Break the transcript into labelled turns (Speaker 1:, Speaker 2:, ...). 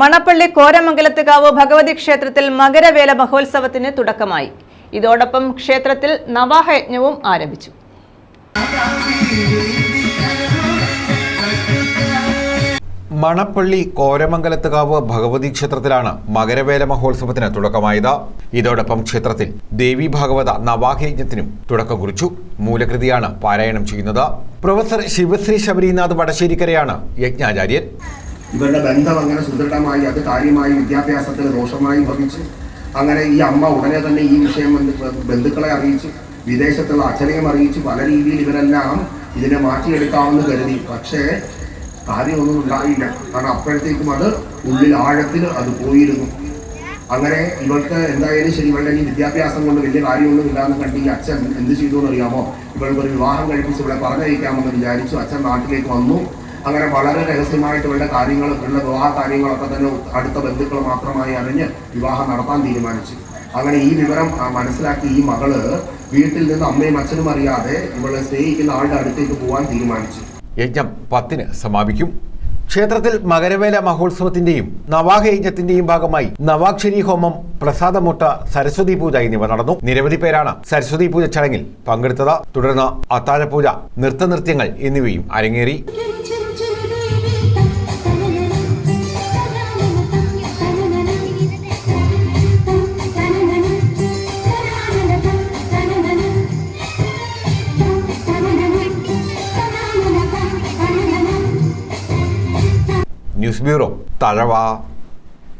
Speaker 1: മണപ്പള്ളി കോരമംഗലത്തുകാവ് ഭഗവതി ക്ഷേത്രത്തിൽ മകരവേല മഹോത്സവത്തിന് തുടക്കമായി. ഇതോടൊപ്പം ക്ഷേത്രത്തിൽ നവാഹയജ്ഞവും ആരംഭിച്ചു.
Speaker 2: മണപ്പള്ളി കോരമംഗലത്തുകാവ് ഭഗവതി ക്ഷേത്രത്തിലാണ് മകരവേല മഹോത്സവത്തിന് തുടക്കമായത്. ഇതോടൊപ്പം ക്ഷേത്രത്തിൽ ദേവി ഭാഗവത നവാഹയജ്ഞത്തിനും തുടക്കം കുറിച്ചു. മൂലകൃതിയാണ് പാരായണം ചെയ്യുന്നത്. പ്രൊഫസർ ശിവശ്രീ ശബരിനാഥ് വടശ്ശേരിക്കരയാണ് യജ്ഞാചാര്യൻ.
Speaker 3: ഇവരുടെ ബന്ധം അങ്ങനെ സുദൃഢമായി അത് കാര്യമായി വിദ്യാഭ്യാസത്തിന് ദോഷമായി ഭവിച്ച് അങ്ങനെ ഈ അമ്മ ഉടനെ തന്നെ ഈ വിഷയം ബന്ധു- ബന്ധുക്കളെ അറിയിച്ചു വിദേശത്തുള്ള അച്ഛനെയും അറിയിച്ചു പല രീതിയിൽ ഇവരെല്ലാം ഇതിനെ മാറ്റിയെടുക്കാമെന്ന് കരുതി. പക്ഷേ കാര്യമൊന്നും ഉണ്ടായില്ല. കാരണം അപ്പോഴത്തേക്കും അത് ഉള്ളിൽ ആഴത്തിൽ അത് പോയിരുന്നു. അങ്ങനെ ഇവൾക്ക് എന്തായാലും ശരി ഇവളുടെ ഈ വിദ്യാഭ്യാസം കൊണ്ട് വലിയ കാര്യമൊന്നും ഇല്ലാന്ന് കണ്ട് ഈ അച്ഛൻ എന്ത് ചെയ്തു എന്ന് അറിയാമോ? ഇവൾക്ക് ഒരു വിവാഹം കഴിപ്പിച്ച് ഇവിടെ പറഞ്ഞയക്കാമെന്ന് വിചാരിച്ചു. അച്ഛൻ നാട്ടിലേക്ക് വന്നു. അങ്ങനെ വളരെ രഹസ്യമായിട്ട് ഇവളുടെ കാര്യങ്ങൾ ഇവളുടെ വിവാഹ കാര്യങ്ങളൊക്കെ തന്നെ അടുത്ത ബന്ധുക്കൾ മാത്രമായി അറിഞ്ഞ് വിവാഹം നടത്താൻ തീരുമാനിച്ചു. അങ്ങനെ ഈ വിവരം മനസ്സിലാക്കി ഈ മകൾ വീട്ടിൽ നിന്ന് അമ്മയും അച്ഛനും അറിയാതെ ഇവളെ സ്നേഹിക്കുന്ന ആളുടെ അടുത്തേക്ക് പോകാൻ തീരുമാനിച്ചു.
Speaker 2: യജ്ഞം പത്തിന് സമാപിക്കും. ക്ഷേത്രത്തിൽ മകരവേല മഹോത്സവത്തിന്റെയും നവാഹ യജ്ഞത്തിന്റെയും ഭാഗമായി നവാക്ഷരി ഹോമം പ്രസാദമുട്ട സരസ്വതി പൂജ എന്നിവ നടന്നു. നിരവധി പേരാണ് സരസ്വതി പൂജ ചടങ്ങിൽ പങ്കെടുത്തത്. തുടർന്ന് അത്താഴപൂജ നൃത്തനൃത്യങ്ങൾ എന്നിവയും അരങ്ങേറി. News bureau. തഴവ.